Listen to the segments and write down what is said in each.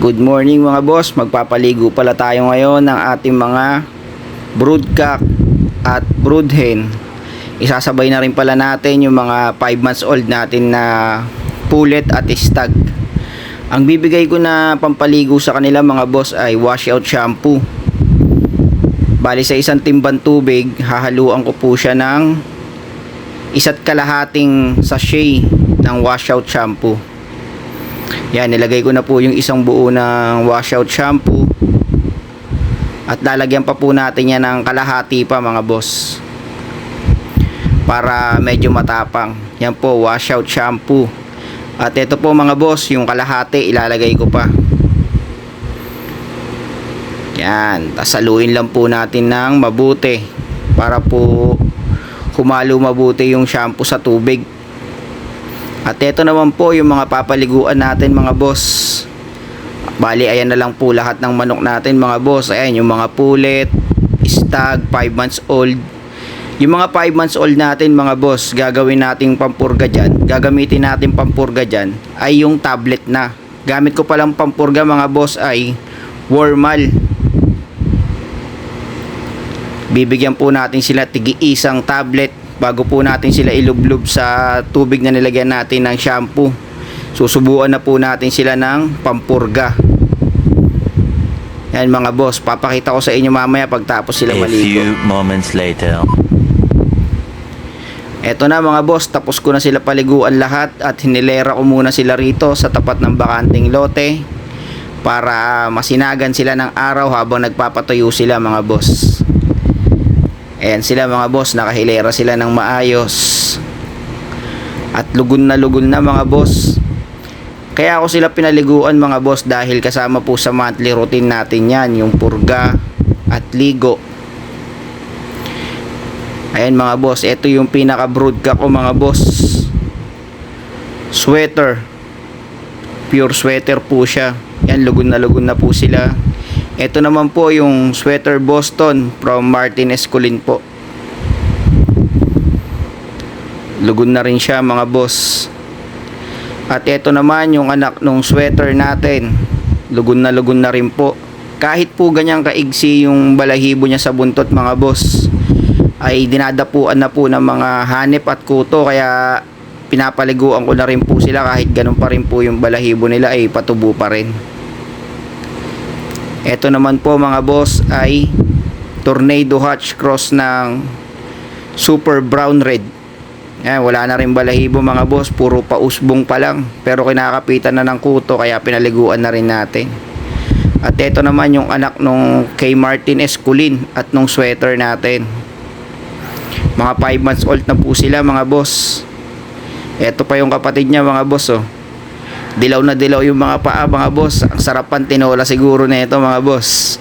Good morning mga boss, magpapaligo pala tayo ngayon ng ating mga broodcock at broodhen. Isasabay na rin pala natin yung mga 5 months old natin na pullet at stag. Ang bibigay ko na pampaligo sa kanila mga boss ay washout shampoo. Bali sa isang timbang tubig, hahaluan ko po siya ng isa't kalahating sachet ng washout shampoo. Yan, nilagay ko na po yung isang buo ng washout shampoo. At lalagyan pa po natin yan ng kalahati pa mga boss. Para medyo matapang. Yan po, washout shampoo. At ito po mga boss, yung kalahati ilalagay ko pa. Yan, tasaluin lang po natin ng mabuti. Para po humalo mabuti yung shampoo sa tubig. At ito naman po yung mga papaliguan natin mga boss. Bali, ayan na lang po lahat ng manok natin mga boss. Ayan, yung mga pulet, stag, 5 months old. Yung mga 5 months old natin mga boss, gagawin nating pampurga dyan. Gagamitin natin pampurga dyan ay yung tablet na. Gamit ko palang pampurga mga boss ay Wormal. Bibigyan po natin sila tigi isang tablet bago po natin sila ilublob sa tubig na nilagyan natin ng shampoo. Susubuan na po natin sila ng pampurga. Yan mga boss, papakita ko sa inyo mamaya pagtapos sila A maligo. few moments later. Eto na mga boss, tapos ko na sila paliguan lahat at hinilera ko muna sila rito sa tapat ng bakanting lote para masinagan sila ng araw habang nagpapatuyo sila mga boss. Ayan sila mga boss, nakahilera sila ng maayos. At lugon na lugon na mga boss. Kaya ako sila pinaliguan mga boss dahil kasama po sa monthly routine natin yan, yung purga at ligo. Ayan mga boss, ito yung pinaka broodcock ko mga boss. Sweater. Pure sweater po siya. Yan, lugon na lugon na po sila. Ito naman po yung sweater Boston from Martin Escolin po. Lugon na rin siya mga boss. At ito naman yung anak nung sweater natin. Lugon na lugon na rin po. Kahit po ganyang kaigsi yung balahibo niya sa buntot mga boss ay dinadapuan na po ng mga hanip at kuto kaya pinapaliguan ko na rin po sila kahit ganun pa rin po yung balahibo nila ay patubo pa rin. Ito naman po mga boss ay Tornado Hatch Cross ng Super Brown Red. Yan, wala na rin balahibo mga boss, puro pausbong pa lang. Pero kinakapitan na ng kuto kaya pinaliguan na rin natin. At ito naman yung anak nung kay Martin Esculin at nung sweater natin. Mga 5 months old na po sila mga boss. Ito pa yung kapatid niya mga boss oh. Dilaw na dilaw yung mga paa mga boss. Ang sarap pang tinola siguro na ito mga boss.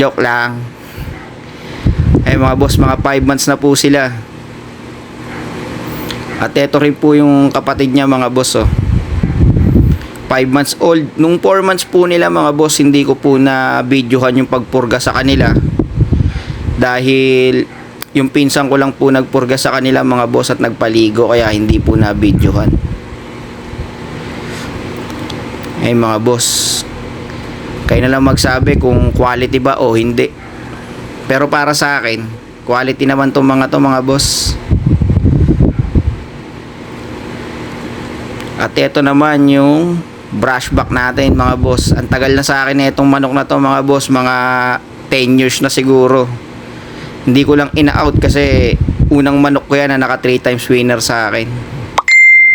Joke lang. Ay mga boss, mga 5 months na po sila. At ito rin po yung kapatid niya mga boss oh. 5 months old. Nung 4 months po nila mga boss, hindi ko po na videohan yung pagpurga sa kanila. Dahil yung pinsan ko lang po nagpurga sa kanila mga boss at nagpaligo kaya hindi po na videohan. Ay mga boss, kayo na lang magsabi kung quality ba o hindi. Pero para sa akin, quality naman tong mga to mga boss. At ito naman yung brushback natin mga boss. Ang tagal na sa akin itong manok na to mga boss, mga 10 years na siguro. Hindi ko lang ina-out kasi unang manok ko yan na naka 3 times winner sa akin.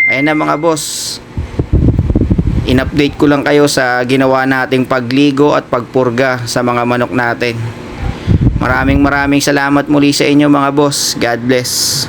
Ayan na mga boss. In-update ko lang kayo sa ginawa nating pagligo at pagpurga sa mga manok natin. Maraming maraming salamat muli sa inyo mga boss. God bless.